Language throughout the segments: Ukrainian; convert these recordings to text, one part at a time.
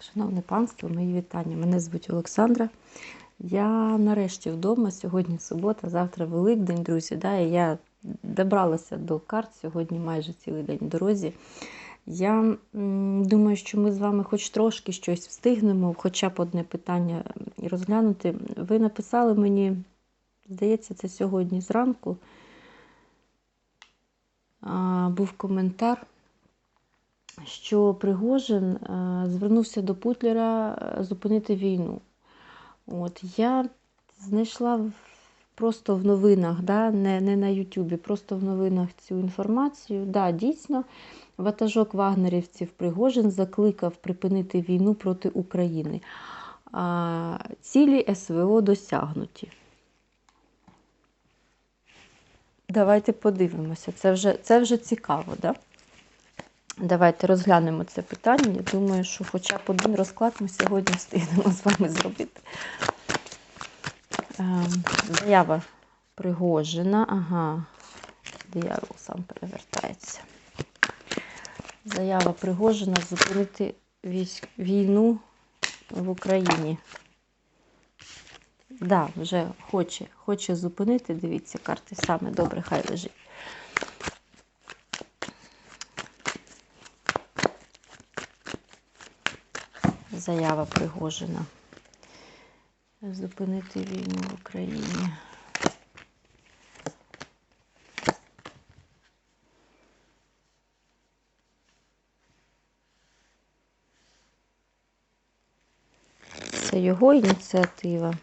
Шановне панство, мої вітання. Мене звуть Олександра. Я нарешті вдома. Сьогодні субота, завтра Великдень, друзі. Да, і я добралася до карт сьогодні майже цілий день в дорозі. Я думаю, що ми з вами хоч трошки щось встигнемо, хоча б одне питання розглянути. Ви написали мені, здається, це сьогодні зранку. Був коментар що Пригожин е, звернувся до Путлера е, зупинити війну. От, Я знайшла просто в новинах, да, не, не на Ютубі, просто в новинах цю інформацію. Да, дійсно, ватажок вагнерівців Пригожин закликав припинити війну проти України. А, цілі СВО досягнуті. Давайте подивимося. Це вже, це вже цікаво, да? Давайте розглянемо це питання. Я думаю, що хоча б один розклад ми сьогодні встигнемо з вами зробити. Ем, Заява Пригожина. Ага, диявол сам перевертається. Заява Пригожина зупинити війну в Україні. Так, да, вже хоче, хоче зупинити. Дивіться, карти саме добре, хай лежить. Заява Пригожина. Зупинити війну в Україні. Це його ініціатива.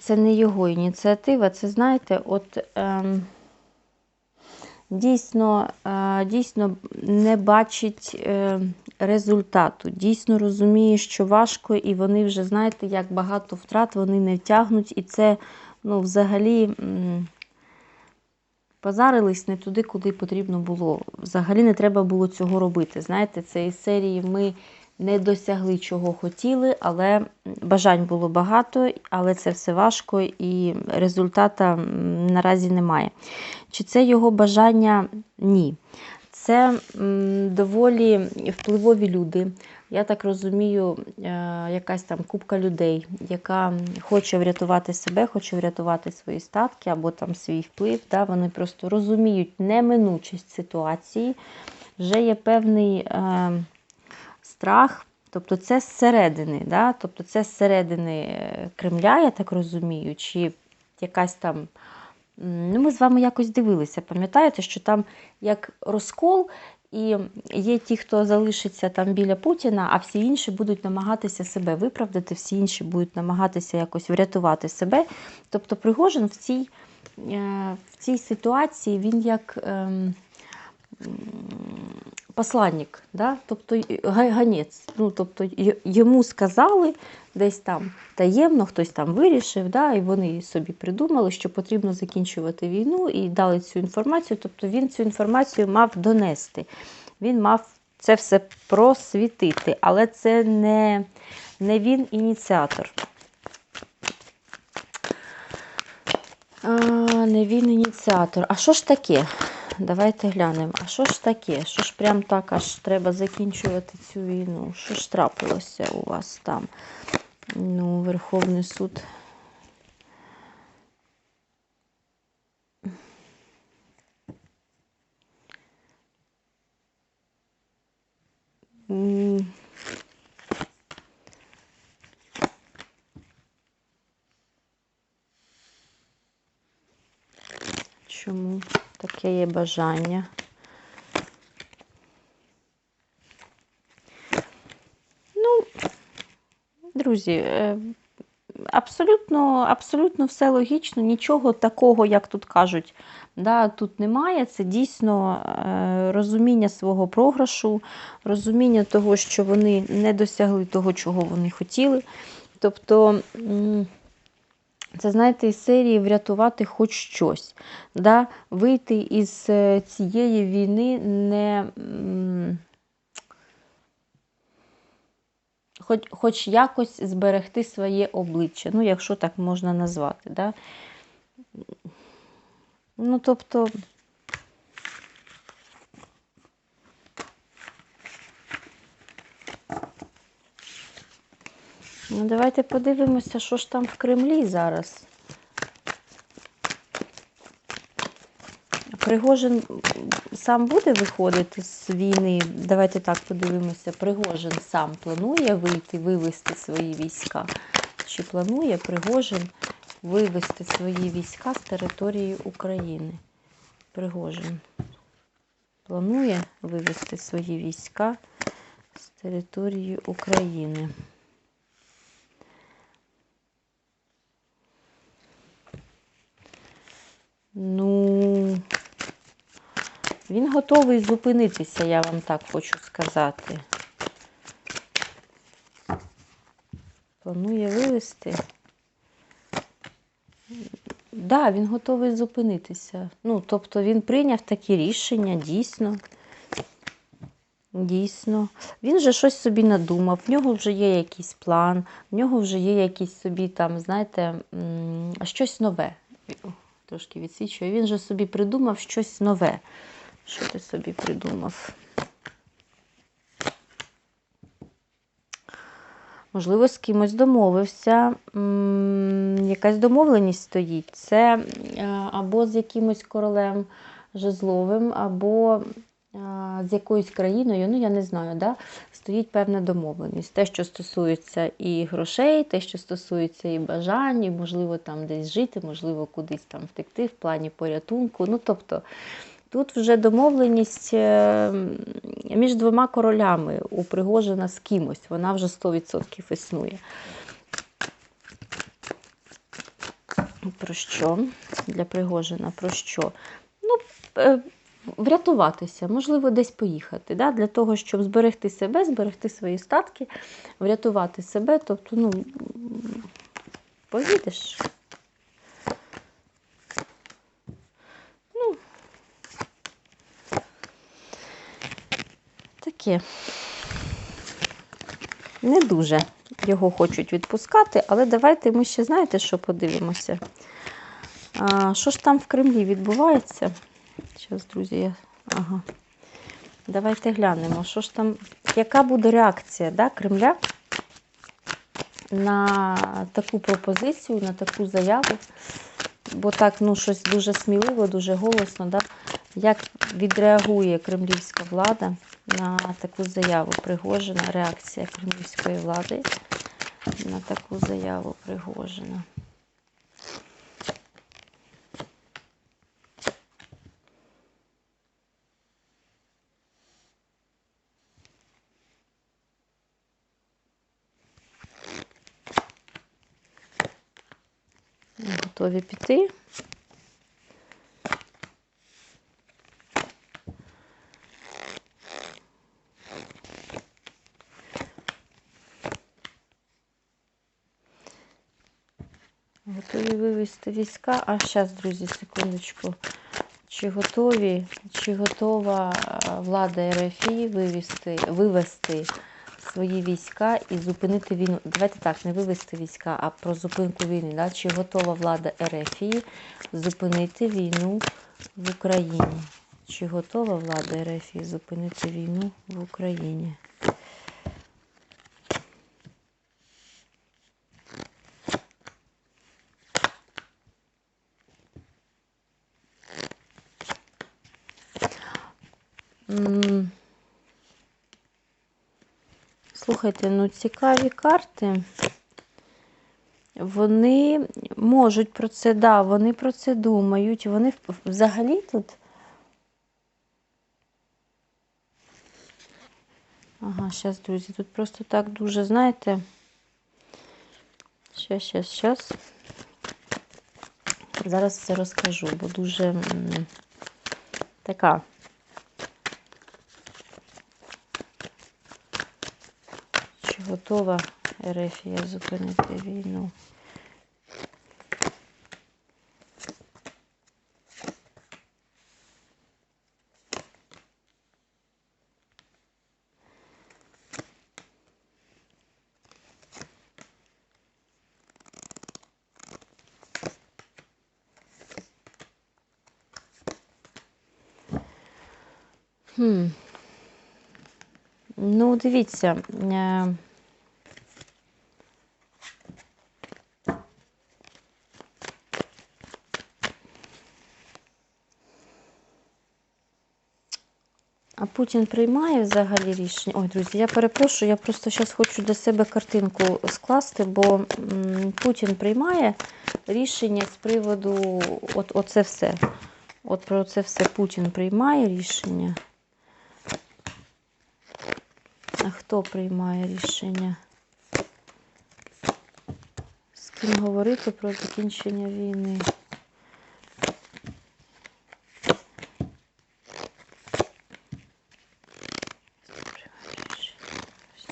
Це не його ініціатива, це, знаєте, от ем, дійсно, е, дійсно не бачить е, результату. Дійсно розуміє, що важко, і вони вже, знаєте, як багато втрат вони не втягнуть. І це ну, взагалі позарились не туди, куди потрібно було. Взагалі не треба було цього робити. Знаєте, це із серії ми не досягли чого хотіли, але бажань було багато, але це все важко і результата наразі немає. Чи це його бажання? Ні. Це доволі впливові люди. Я так розумію, е, якась там купка людей, яка хоче врятувати себе, хоче врятувати свої статки або там свій вплив. Да? Вони просто розуміють неминучість ситуації, вже є певний е, страх. Тобто це зсередини, да? тобто це зсередини е, Кремля, я так розумію, чи якась там. Ну, ми з вами якось дивилися, пам'ятаєте, що там як розкол, і є ті, хто залишиться там біля Путіна, а всі інші будуть намагатися себе виправдати, всі інші будуть намагатися якось врятувати себе. Тобто Пригожин в цій, е, в цій ситуації він як ем, посланник, да? тобто ганець. Ну, тобто йому сказали десь там таємно, хтось там вирішив, да? і вони собі придумали, що потрібно закінчувати війну, і дали цю інформацію. Тобто він цю інформацію мав донести. Він мав це все просвітити, але це не, не він ініціатор. А, не він ініціатор. А що ж таке? Давайте глянемо. А що ж таке? Що ж прям так аж треба закінчувати цю війну? Що ж трапилося у вас там? Ну, Верховний суд. М. Чому таке є бажання? Ну, друзі, е, абсолютно, абсолютно все логічно, нічого такого, як тут кажуть, да, тут немає. Це дійсно е, розуміння свого програшу, розуміння того, що вони не досягли того, чого вони хотіли. Тобто. Це, знаєте, із серії врятувати хоч щось. Да? Вийти із е, цієї війни не. Хоч, хоч якось зберегти своє обличчя, ну, якщо так можна назвати. Да? Ну, тобто, Ну, давайте подивимося, що ж там в Кремлі зараз. Пригожин сам буде виходити з війни. Давайте так подивимося. Пригожин сам планує вийти, вивести свої війська. Чи планує Пригожин вивести свої війська з території України? Пригожин планує вивести свої війська з території України. Ну, він готовий зупинитися, я вам так хочу сказати. Планує вивести. Так, да, він готовий зупинитися. Ну, тобто він прийняв такі рішення, дійсно. Дійсно. Він же щось собі надумав, в нього вже є якийсь план, в нього вже є якийсь собі там, знаєте, щось нове. Трошки відсвічує. Він же собі придумав щось нове. Що ти собі придумав? Можливо, з кимось домовився. Якась домовленість стоїть. Це е, або з якимось королем жезловим, або з якоюсь країною, ну я не знаю, да? стоїть певна домовленість. Те, що стосується і грошей, те, що стосується і бажань, і, можливо, там десь жити, можливо, кудись там втекти в плані порятунку. Ну, тобто, тут вже домовленість е, між двома королями у Пригожина з кимось. Вона вже 100% існує. Про що? Для Пригожина, про що? Ну, е, врятуватися, можливо, десь поїхати. Да? Для того, щоб зберегти себе, зберегти свої статки, врятувати себе. Тобто, ну, поїдеш. Ну, таке. Не дуже його хочуть відпускати, але давайте ми ще, знаєте, що подивимося. А, Що ж там в Кремлі відбувається? Зараз, друзі, я... ага. Давайте глянемо, що ж там, яка буде реакція да, Кремля на таку пропозицію, на таку заяву. Бо так, ну, щось дуже сміливо, дуже голосно, да? як відреагує кремлівська влада на таку заяву Пригожина, реакція кремлівської влади на таку заяву Пригожина. Готові піти. Готові вивести війська. А зараз, друзі, секундочку. Чи готові, чи готова влада РФІ вивести, вивести свої війська і зупинити війну? Давайте так, не вивести війська, а про зупинку війни. Да? Чи готова влада РФІ зупинити війну в Україні? Чи готова влада РФІ зупинити війну в Україні? Слухайте, ну цікаві карти. Вони можуть про це, да, вони про це думають. Вони взагалі тут. Ага, зараз, друзі, тут просто так дуже, знаєте. Щас, щас, щас. Зараз все розкажу, бо дуже така. Чи готова Ерефія зупинити війну? Хм. Ну, дивіться. Путін приймає взагалі рішення. Ой, друзі, я перепрошую, я просто зараз хочу для себе картинку скласти, бо Путін приймає рішення з приводу от, оце все. От про це все Путін приймає рішення. А хто приймає рішення? З ким говорити про закінчення війни?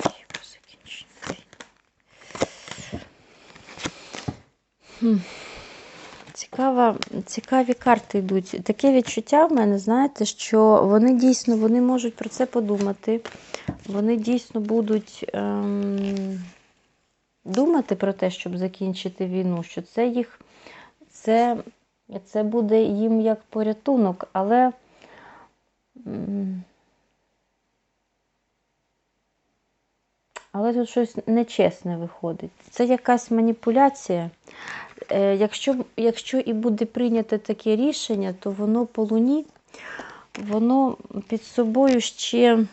Росії про закінчення війни. Хм. Цікава, цікаві карти йдуть. Таке відчуття в мене, знаєте, що вони дійсно вони можуть про це подумати. Вони дійсно будуть ем, думати про те, щоб закінчити війну, що це їх, це, це буде їм як порятунок, але. Але тут щось нечесне виходить. Це якась маніпуляція. Е, Якщо, якщо і буде прийнято таке рішення, то воно по луні, воно під собою ще.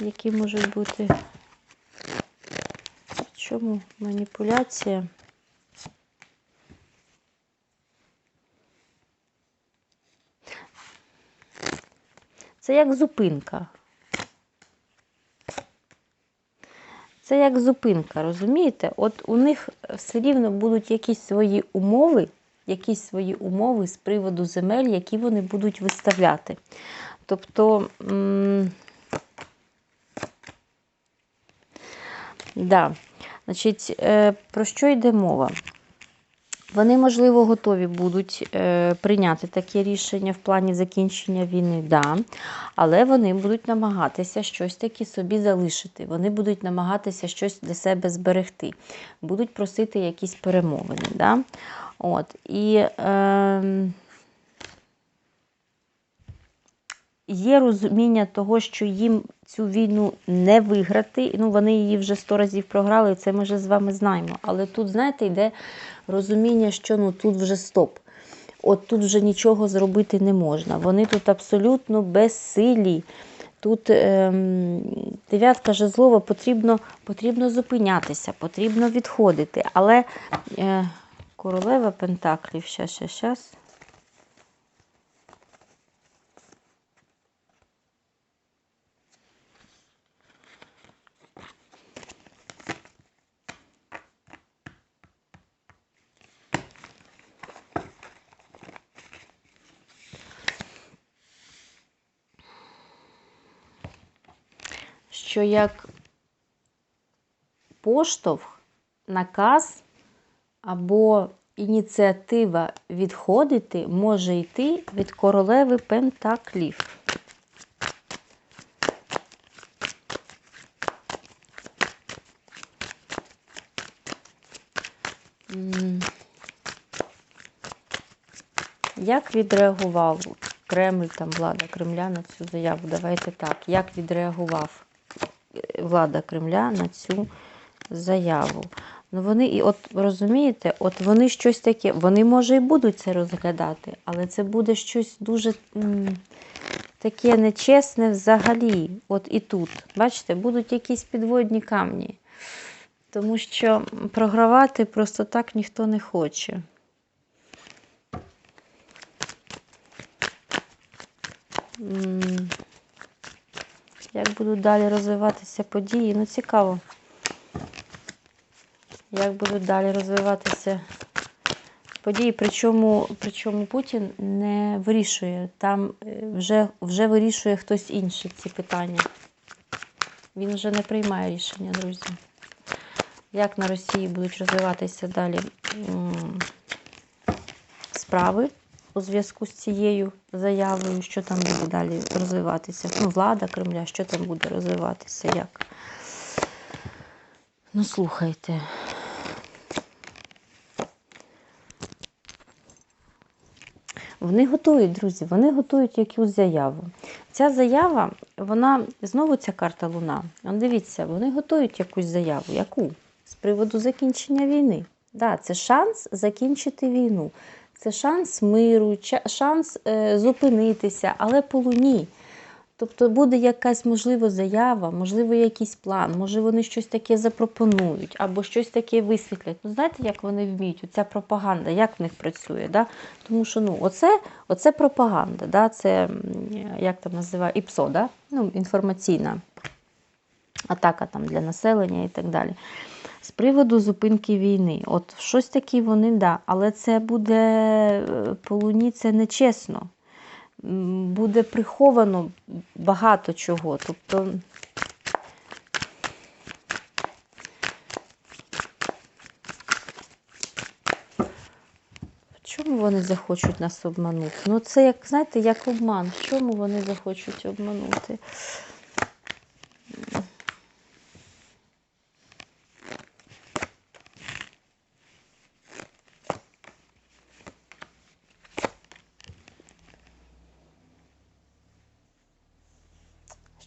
Які можуть бути. В чому маніпуляція? Це як зупинка. Це як зупинка, розумієте? От у них все рівно будуть якісь свої умови, якісь свої умови з приводу земель, які вони будуть виставляти. Тобто, м, да. Значить, е, про що йде мова? Вони, можливо, готові будуть е, прийняти таке рішення в плані закінчення війни, да. але вони будуть намагатися щось таке собі залишити. Вони будуть намагатися щось для себе зберегти, будуть просити якісь перемовини. Да? От. І е, є розуміння того, що їм цю війну не виграти. Ну, вони її вже сто разів програли, і це ми вже з вами знаємо. Але тут, знаєте, йде розуміння, що ну тут вже стоп. От тут вже нічого зробити не можна. Вони тут абсолютно безсилі. Тут ем, дев'ятка жезлова потрібно, потрібно зупинятися, потрібно відходити. Але е, королева Пентаклів, щас, щас, щас. Що як поштовх, наказ або ініціатива відходити може йти від королеви Пентаклів. Як відреагував Кремль, там влада Кремля на цю заяву? Давайте так. Як відреагував влада Кремля на цю заяву? Ну вони і от розумієте, от вони щось таке, вони може і будуть це розглядати, але це буде щось дуже м, таке нечесне взагалі. От і тут. Бачите, будуть якісь підводні камні. Тому що програвати просто так ніхто не хоче. М, Як будуть далі розвиватися події? Ну, цікаво. Як будуть далі розвиватися події, причому, причому Путін не вирішує. Там е, вже, вже вирішує хтось інший ці питання. Він вже не приймає рішення, друзі. Як на Росії будуть розвиватися далі справи у зв'язку з цією заявою, що там буде далі розвиватися? Ну, влада Кремля, що там буде розвиватися, як? Ну, слухайте. Вони готують, друзі, вони готують якусь заяву. Ця заява, вона знову ця карта Луна. Дивіться, вони готують якусь заяву. Яку? З приводу закінчення війни. Да, це шанс закінчити війну. Це шанс миру, шанс е, зупинитися, але по луні. Тобто буде якась, можливо, заява, можливо, якийсь план, може вони щось таке запропонують, або щось таке висвітлять. Ну, знаєте, як вони вміють? Оця пропаганда, як в них працює. Да? Тому що ну, оце, оце пропаганда, да? це як там називає, ІПСО, да? ну, інформаційна атака там, для населення і так далі. З приводу зупинки війни, от щось таке вони, да, але це буде е, по луні, це нечесно. Буде приховано багато чого. Тобто, в чому вони захочуть нас обманути? Ну, це як, знаєте, як обман. В чому вони захочуть обманути?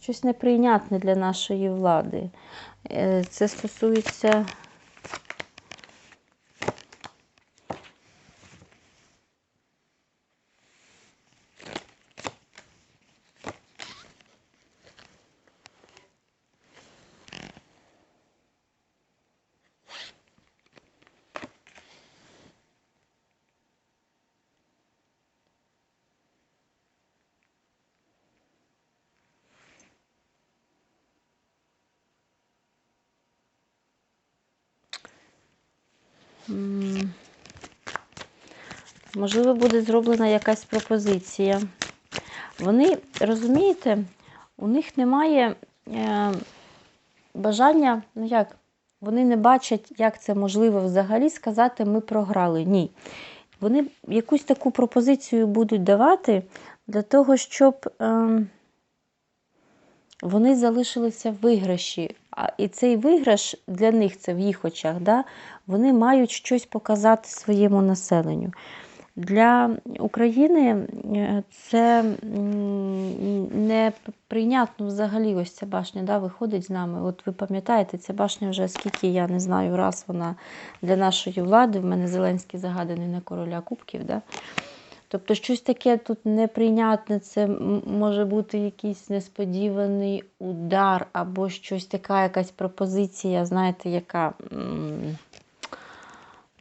Щось неприйнятне для нашої влади. Е, Це стосується. Можливо, буде зроблена якась пропозиція. Вони, розумієте, у них немає е, бажання, ну як, вони не бачать, як це можливо взагалі сказати, ми програли. Ні. Вони якусь таку пропозицію будуть давати для того, щоб е, вони залишилися в виграші. А, і цей виграш для них, це в їх очах, да, вони мають щось показати своєму населенню. Для України е, це м, не прийнятно взагалі ось ця башня да, виходить з нами. От ви пам'ятаєте, ця башня вже скільки, я не знаю, раз вона для нашої влади, в мене Зеленський загаданий на короля Кубків. Да? Тобто щось таке тут неприйнятне, це може бути якийсь несподіваний удар, або щось така якась пропозиція, знаєте, яка,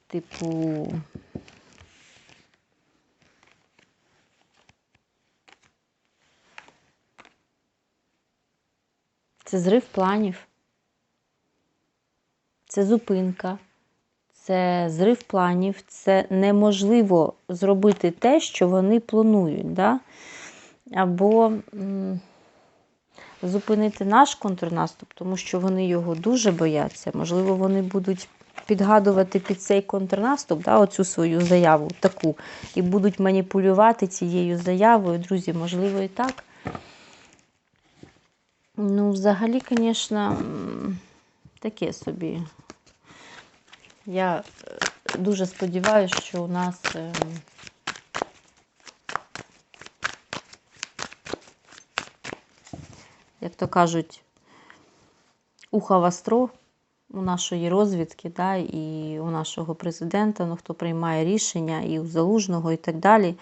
типу. Це зрив планів, це зупинка, це зрив планів, це неможливо зробити те, що вони планують. Да? Або зупинити наш контрнаступ, тому що вони його дуже бояться. Можливо, вони будуть підгадувати під цей контрнаступ да, оцю свою заяву таку, і будуть маніпулювати цією заявою. Друзі, можливо, і так. Ну, взагалі, звісно, таке собі. Я е, дуже сподіваюся, що у нас е, як то кажуть, ухо востро у нашої розвідки, да, і у нашого президента, ну, хто приймає рішення, і у Залужного, і так далі.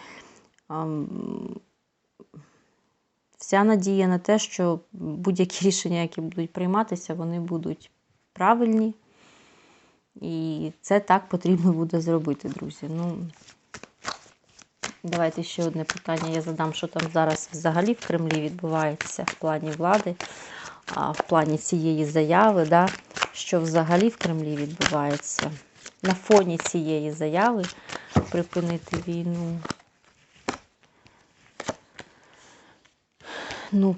Вся надія на те, що будь-які рішення, які будуть прийматися, вони будуть правильні. І це так потрібно буде зробити, друзі. Ну, давайте ще одне питання. Я задам, що там зараз взагалі в Кремлі відбувається в плані влади, а в плані цієї заяви, да, що взагалі в Кремлі відбувається. На фоні цієї заяви припинити війну. Ну,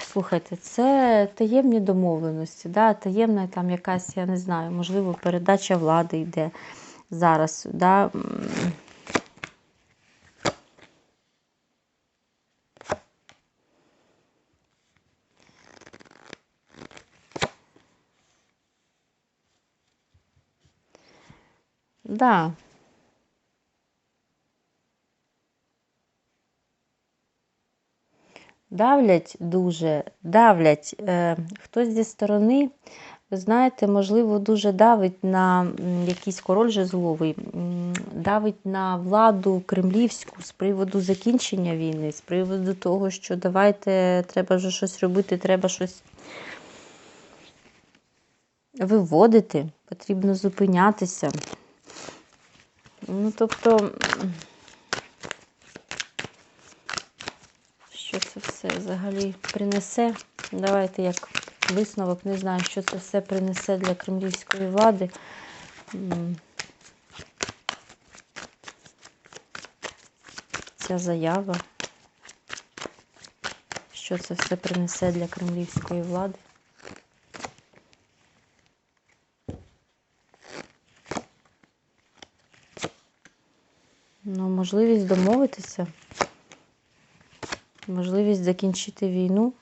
слухайте, це таємні домовленості, да? таємна там якась, я не знаю, можливо, передача влади йде зараз. Да? Да. Давлять дуже, давлять. Е, хтось зі сторони ви знаєте, можливо, дуже давить на якийсь король жезловий, давить на владу кремлівську з приводу закінчення війни, з приводу того, що давайте треба вже щось робити, треба щось виводити, потрібно зупинятися. Ну, тобто, що це все взагалі принесе? Давайте як висновок, не знаю, що це все принесе для кремлівської влади. Ця заява. Що це все принесе для кремлівської влади? Ну, можливість домовитися, можливість закінчити війну.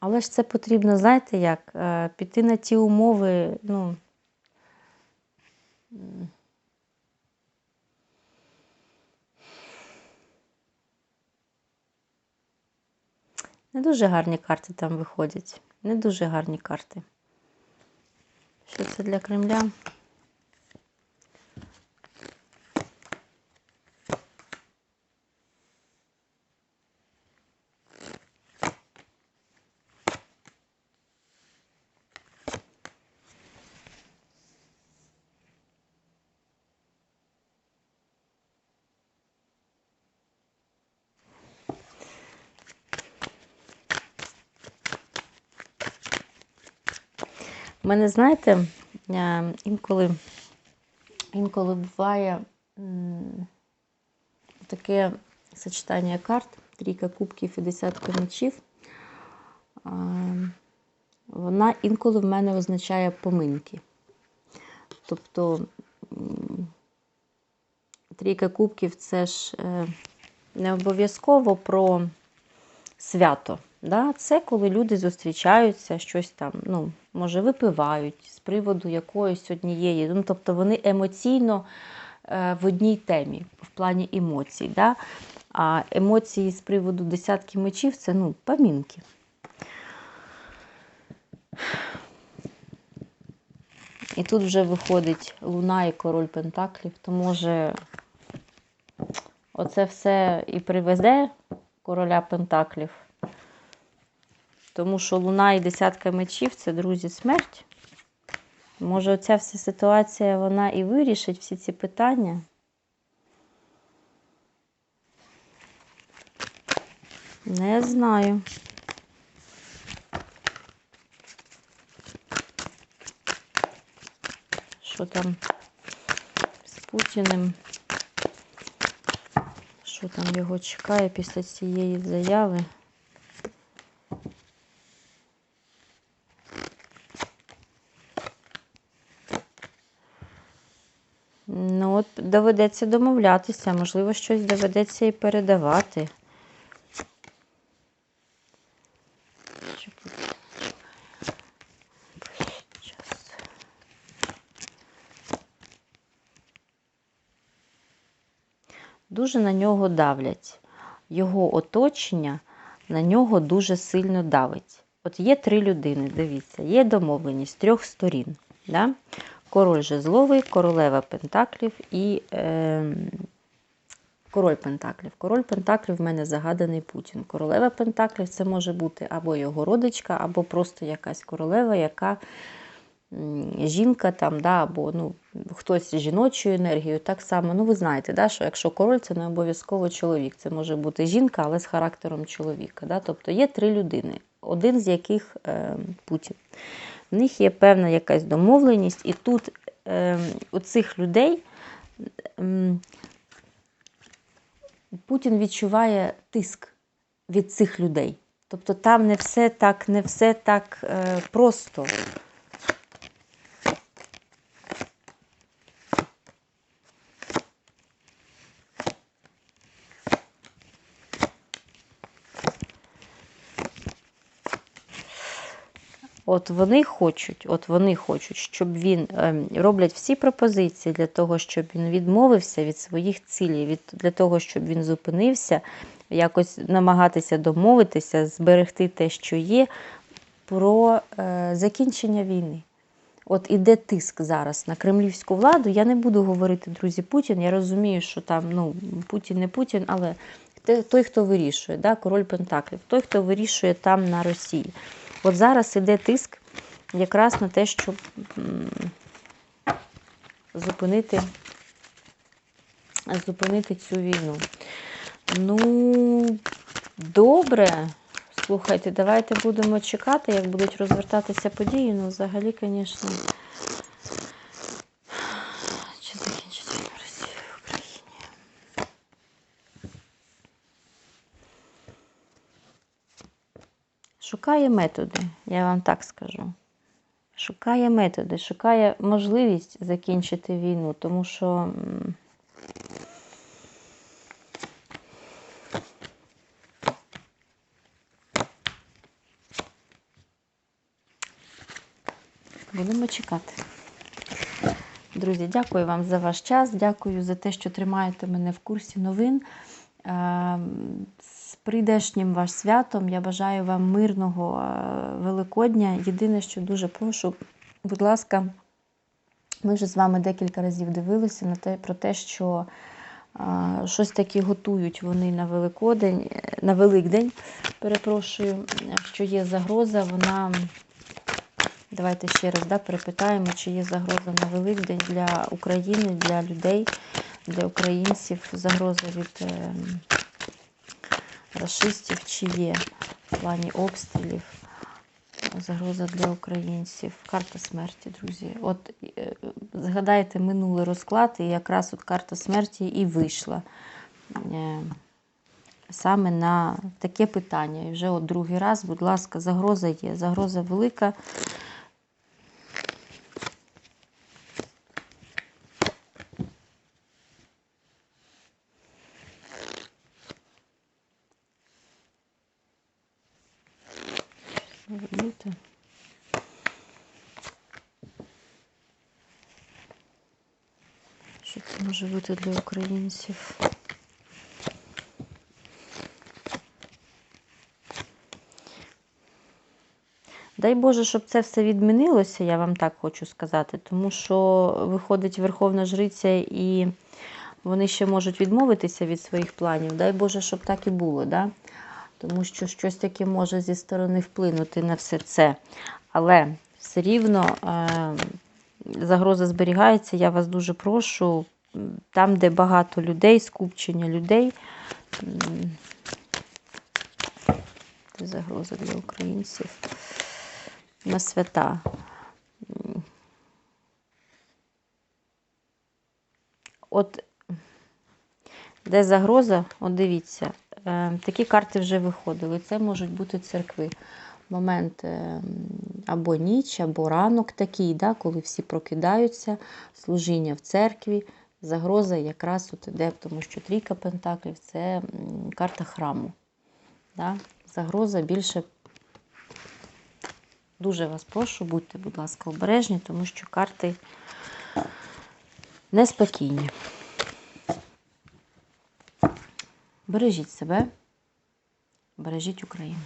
Але ж це потрібно, знаєте як, е, піти на ті умови, ну. Не дуже гарні карти там виходять. Не дуже гарні карти. Що це для Кремля? Мене, знаєте, е, інколи, інколи буває таке сочетання карт, трійка кубків і десятка мечів. Е, Вона інколи в мене означає поминки. Тобто трійка кубків це ж е, не обов'язково про свято. Да? Це коли люди зустрічаються, щось там, ну, може, випивають з приводу якоїсь однієї. Ну, тобто вони емоційно е, в одній темі, в плані емоцій. Да? А емоції з приводу десятки мечів це ну, помінки. І тут вже виходить Луна і король Пентаклів, то може оце все і привезе короля Пентаклів. Тому що Луна і десятка мечів це, друзі, смерть. Може, оця вся ситуація вона і вирішить всі ці питання. Не знаю. Що там з Путіним? Що там його чекає після цієї заяви? Ну, от доведеться домовлятися, можливо, щось доведеться і передавати. Дуже на нього давлять. Його оточення на нього дуже сильно давить. От є три людини, дивіться, є домовленість трьох сторін. Да? Король жезловий, королева Пентаклів і е, король Пентаклів. Король Пентаклів в мене загаданий Путін. Королева Пентаклів це може бути або його родичка, або просто якась королева, яка жінка там, да, або ну, хтось з жіночою енергією. Так само, ну ви знаєте, да, що якщо король, це не обов'язково чоловік. Це може бути жінка, але з характером чоловіка. Да? Тобто є три людини, один з яких е, Путін. В них є певна якась домовленість, і тут е, у цих людей е, Путін відчуває тиск від цих людей. Тобто там не все так, не все так е, просто. От вони хочуть, от вони хочуть, щоб він ем, роблять всі пропозиції для того, щоб він відмовився від своїх цілей, від для того, щоб він зупинився, якось намагатися домовитися, зберегти те, що є, про е, закінчення війни. От іде тиск зараз на кремлівську владу. Я не буду говорити, друзі, Путін. Я розумію, що там ну, Путін не Путін, але той, хто вирішує, да, король Пентаклів, той, хто вирішує там на Росії. От зараз іде тиск якраз на те, щоб зупинити, зупинити цю війну. Ну, добре. Слухайте, давайте будемо чекати, як будуть розвертатися події. Ну, взагалі, звісно. Чи закінчиться війна Росії в Україні? Шукає методи, я вам так скажу. Шукає методи, шукає можливість закінчити війну, тому що. Будемо чекати. Друзі, дякую вам за ваш час. Дякую за те, що тримаєте мене в курсі новин. Прийдешнім ваш святом. Я бажаю вам мирного е, Великодня. Єдине, що дуже прошу, будь ласка, ми вже з вами декілька разів дивилися на те, про те, що е, щось таке готують вони на Великодень, е, на Великдень, перепрошую, що є загроза, вона. Давайте ще раз да, перепитаємо, чи є загроза на Великдень для України, для людей, для українців, загроза від расистів, чи є в плані обстрілів, загроза для українців. Карта смерті, друзі. От е, згадайте минулий розклад, і якраз от карта смерті і вийшла. Е, Саме на таке питання. І вже от другий раз, будь ласка, загроза є. Загроза велика. Робити. Що це може бути для українців? Дай Боже, щоб це все відмінилося, я вам так хочу сказати, тому що виходить Верховна Жриця і вони ще можуть відмовитися від своїх планів. Дай Боже, щоб так і було. Да? тому що щось таке може зі сторони вплинути на все це. Але все рівно е, загроза зберігається. Я вас дуже прошу. Там, де багато людей, скупчення людей. Це загроза для українців на свята. От де загроза, от дивіться, е, такі карти вже виходили. Це можуть бути церкви. Момент е, або ніч, або ранок такий, да, коли всі прокидаються, служіння в церкві. Загроза якраз от іде, тому що трійка пентаклів це карта храму. Да? Загроза більше. Дуже вас прошу, будьте, будь ласка, обережні, тому що карти неспокійні. Бережіть себе, бережіть Україну.